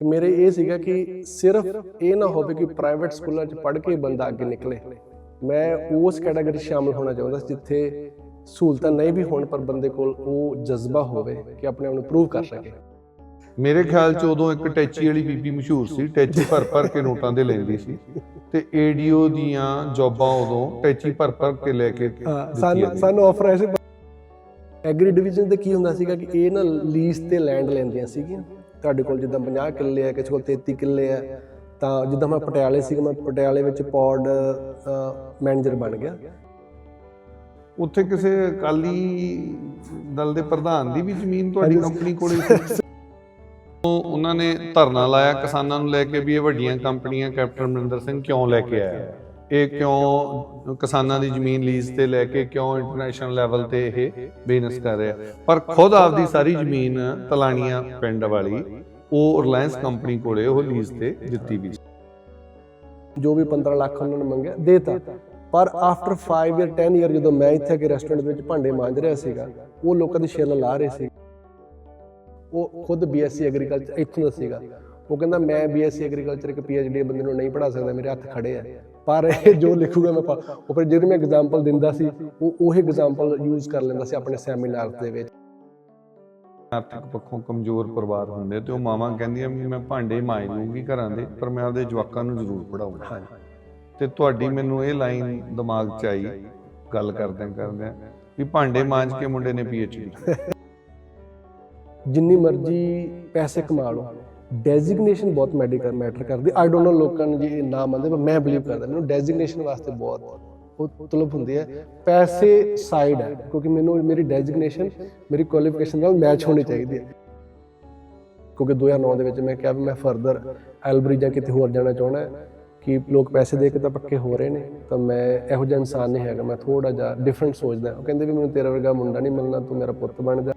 ਮੇਰੇ ਇਹ ਸੀਗਾ ਕਿ ਸਿਰਫ ਇਹ ਨਾ ਹੋਵੇ ਕਿ ਪ੍ਰਾਈਵੇਟ ਸਕੂਲਾਂ 'ਚ ਪੜ੍ਹ ਕੇ ਬੰਦਾ ਅੱਗੇ ਨਿਕਲੇ। ਮੈਂ ਉਸ ਕੈਟਾਗਰੀ ਸ਼ਾਮਲ ਹੋਣਾ ਚਾਹੁੰਦਾ ਸੀ ਜਿੱਥੇ ਸਹੂਲਤਾਂ ਨਹੀਂ ਵੀ ਹੋਣ ਪਰ ਬੰਦੇ ਕੋਲ ਉਹ ਜਜ਼ਬਾ ਹੋਵੇ ਕਿ ਆਪਣੇ ਆਪ ਨੂੰ ਪ੍ਰੂਵ ਕਰ ਸਕੇ। ਮੇਰੇ ਖਿਆਲ ਚ ਉਦੋਂ ਇੱਕ ਟੈਚੀ ਵਾਲੀ ਬੀਬੀ ਮਸ਼ਹੂਰ ਸੀ ਟੈਚੀ ਭਰ ਭਰ ਕੇ ਨੋਟਾਂ ਦੇ ਲੈਂਦੀ ਸੀ ਤੇ ਏਡੀਓ ਦੀਆਂ ਜੌਬਾਂ ਉਦੋਂ ਟੈਚੀ ਭਰ ਭਰ ਕੇ ਲੈ ਕੇ ਸਾਨੂੰ ਸਾਨੂੰ ਆਫਰ ਆਇਆ ਸੀ। ਐਗਰੀ ਡਿਵੀਜ਼ਨ ਤੇ ਕੀ ਹੁੰਦਾ ਸੀਗਾ ਕਿ ਇਹ ਨਾ ਲੀਜ਼ ਤੇ ਲੈਂਡ ਲੈਂਦੀਆਂ ਸੀਗੀਆਂ। ਤੁਹਾਡੇ ਕੋਲ ਜਿੱਦਾਂ 50 ਕਿੱਲੇ ਆ ਕਿਸੇ ਕੋਲ 33 ਕਿੱਲੇ ਆ ਤਾਂ ਜਿੱਦਾਂ ਮੈਂ ਪਟਿਆਲੇ ਸੀਗਾ ਮੈਂ ਪਟਿਆਲੇ ਵਿੱਚ ਪੌਡ ਮੈਨੇਜਰ ਬਣ ਗਿਆ। ਉੱਥੇ ਕਿਸੇ ਅਕਾਲੀ ਦਲ ਦੇ ਪ੍ਰਧਾਨ ਦੀ ਵੀ ਜ਼ਮੀਨ ਤੁਹਾਡੀ ਕੰਪਨੀ ਕੋਲੇ ਸੀ? ਉਹ- ਉਹਨਾਂ ਨੇ ਧਰਨਾ ਲਾਇਆ ਕਿਸਾਨਾਂ ਨੂੰ ਲੈ ਕੇ ਵੀ ਇਹ ਵੱਡੀਆਂ ਕੰਪਨੀਆਂ ਕੈਪਟਨ ਅਮਰਿੰਦਰ ਸਿੰਘ ਕਿਉਂ ਲੈ ਕੇ ਆਇਆ? ਇਹ ਕਿਉਂ ਕਿਸਾਨਾਂ ਦੀ ਜ਼ਮੀਨ ਲੀਜ਼ ਤੇ ਲੈ ਕੇ ਕਿਉਂ ਇੰਟਰਨੈਸ਼ਨਲ ਲੈਵਲ ਤੇ ਇਹ ਬਿਜ਼ਨਸ ਕਰ ਰਿਹਾ? ਪਰ ਖੁਦ ਆਪਦੀ ਸਾਰੀ ਜ਼ਮੀਨ ਤਲਾਣੀਆਂ ਪਿੰਡ ਵਾਲੀ, ਉਹ ਰਿਲਾਇੰਸ ਕੰਪਨੀ ਕੋਲੇ ਉਹ ਲੀਜ਼ ਤੇ ਦਿੱਤੀ ਵੀ ਜੋ ਵੀ 15 ਲੱਖ ਉਹਨਾਂ ਨੇ ਮੰਗਿਆ, ਦੇਤਾ। ਪਰ ਆਫਟਰ 5 ਇਅਰ 10 ਇਅਰ ਜਦੋਂ ਮੈਂ ਇੱਥੇ ਕੇ ਰੈਸਟੋਰੈਂਟ ਵਿੱਚ ਭਾਂਡੇ ਮਾਂਜ ਰਿਹਾ ਸੀਗਾ, ਉਹ ਲੋਕਾਂ ਦੀ ਛਿੱਲ ਲਾ ਰਹੇ ਸੀ। ਉਹ ਖੁਦ ਬੀਐਸਸੀ ਐਗਰੀਕਲਚਰ ਇੱਥੋਂ ਦਾ ਸੀਗਾ। ਉਹ ਕਹਿੰਦਾ ਮੈਂ ਬੀਐਸਸੀ ਐਗਰੀਕਲਚਰ ਇੱਕ ਪੀਐਚਡੀ ਬੰਦੇ ਨੂੰ ਨਹੀਂ ਪੜਾ ਸਕਦਾ ਮੇਰੇ ਹੱਥ ਖੜੇ ਆ। ਪਰ ਇਹ ਜੋ ਲਿਖੂਗਾ ਮੈਂ ਉਹ ਫਿਰ ਜਿਹੜੀ ਮੈਂ ਐਗਜ਼ਾਮਪਲ ਦਿੰਦਾ ਸੀ ਉਹ ਉਹੀ ਐਗਜ਼ਾਮਪਲ ਯੂਜ਼ ਕਰ ਲੈਂਦਾ ਸੀ ਆਪਣੇ ਸੈਮੀਨਾਰ ਦੇ ਵਿੱਚ। ਆਰਥਿਕ ਪੱਖੋਂ ਕਮਜ਼ੋਰ ਪਰਿਵਾਰ ਹੁੰਦੇ ਤੇ ਉਹ ਮਾਵਾਂ ਕਹਿੰਦੀਆਂ ਵੀ ਮੈਂ ਭਾਂਡੇ ਮਾਂਜ ਲੂੰਗੀ ਘਰਾਂ ਦੇ ਪਰ ਮੈਂ ਆਪਦੇ ਜਵਾਕਾਂ ਨੂੰ ਜ਼ਰੂਰ ਪੜਾਉਂਗਾ ਤੇ ਤੁਹਾਡੀ ਮੈਨੂੰ ਇਹ ਲਾਈਨ ਦਿਮਾਗ 'ਚ ਆਈ ਗੱਲ ਕਰਦਿਆਂ ਕਰਦਿਆਂ ਵੀ ਭਾਂਡੇ ਮਾਂਜ ਕੇ ਮੁੰਡੇ ਨੇ ਪੀਐਚਡੀ ਜਿੰਨੀ ਮਰਜ਼ੀ ਪੈਸੇ ਕਮਾ ਲਓ। ਡੈਜ਼ਿਗਨੇਸ਼ਨ ਬਹੁਤ ਮੈਡੀਕਲ ਮੈਟਰ ਕਰਦੀ। ਆਈ ਡੋਨਟ ਨੋ ਲੋਕਾਂ ਨੂੰ ਜੀ ਇਹ ਨਾ ਮੰਨਦੇ ਪਰ ਮੈਂ ਬਲੀਵ ਕਰਦਾ। ਮੈਨੂੰ ਡੈਜ਼ਿਗਨੇਸ਼ਨ ਵਾਸਤੇ ਬਹੁਤ ਉਹ ਤਲਬ ਹੁੰਦੀ ਹੈ ਪੈਸੇ ਸਾਈਡ ਹੈ, ਕਿਉਂਕਿ ਮੈਨੂੰ ਮੇਰੀ ਡੈਜ਼ਿਗਨੇਸ਼ਨ ਮੇਰੀ ਕੁਆਲੀਫਿਕੇਸ਼ਨ ਨਾਲ ਮੈਚ ਹੋਣੀ ਚਾਹੀਦੀ ਹੈ। ਕਿਉਂਕਿ 2009 ਦੇ ਵਿੱਚ ਮੈਂ ਕਿਹਾ ਵੀ ਮੈਂ ਫਰਦਰ ਐਲਬਰੀ ਜਾਂ ਕਿਤੇ ਹੋਰ ਜਾਣਾ ਚਾਹੁੰਦਾ ਕਿ ਲੋਕ ਪੈਸੇ ਦੇ ਕੇ ਤਾਂ ਪੱਕੇ ਹੋ ਰਹੇ ਨੇ, ਤਾਂ ਮੈਂ ਇਹੋ ਜਿਹਾ ਇਨਸਾਨ ਨਹੀਂ ਹੈਗਾ। ਮੈਂ ਥੋੜਾ ਜਿਹਾ ਡਿਫਰੈਂਟ ਸੋਚਦਾ। ਉਹ ਕਹਿੰਦੇ ਵੀ ਮੈਨੂੰ ਤੇਰਾ ਵਰਗਾ ਮੁੰਡਾ ਨਹੀਂ ਮਿਲਣਾ, ਤੂੰ ਮੇਰਾ ਪੁੱਤ ਬਣ ਜਾ।